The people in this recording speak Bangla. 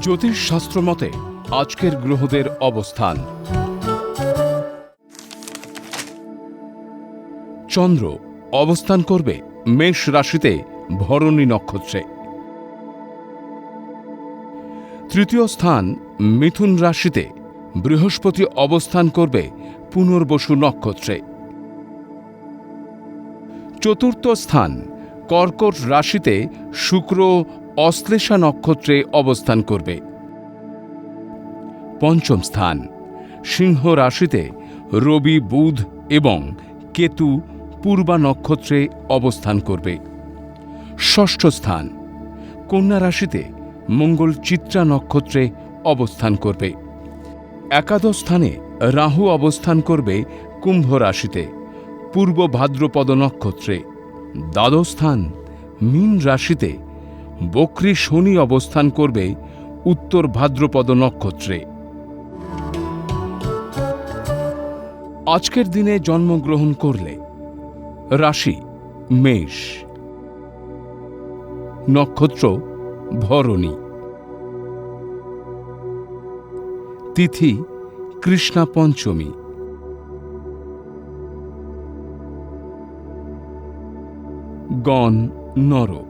জ্যোতিষশাস্ত্র মতে আজকের গ্রহদের অবস্থান। চন্দ্র অবস্থান করবে মেষ রাশিতে ভরণী নক্ষত্রে। তৃতীয় স্থান মিথুন রাশিতে বৃহস্পতি অবস্থান করবে পুনর্বসু নক্ষত্রে। চতুর্থ স্থান কর্কট রাশিতে শুক্র অশ্লেষা নক্ষত্রে অবস্থান করবে। পঞ্চম স্থান, সিংহ রাশিতে রবি, বুধ এবং কেতু পূর্বা নক্ষত্রে অবস্থান করবে। ষষ্ঠ স্থান, কন্যা রাশিতে মঙ্গল চিত্রা নক্ষত্রে অবস্থান করবে। একাদশ স্থানে রাহু অবস্থান করবে কুম্ভ রাশিতে, পূর্ব ভাদ্রপদ নক্ষত্রে। দ্বাদশ স্থান, মীন রাশিতে বক্রী শনি অবস্থান করবে উত্তর ভাদ্রপদ নক্ষত্রে। আজকের দিনে জন্মগ্রহণ করলে রাশি মেষ। নক্ষত্র ভরণী। তিথি কৃষ্ণা পঞ্চমী। গণ নর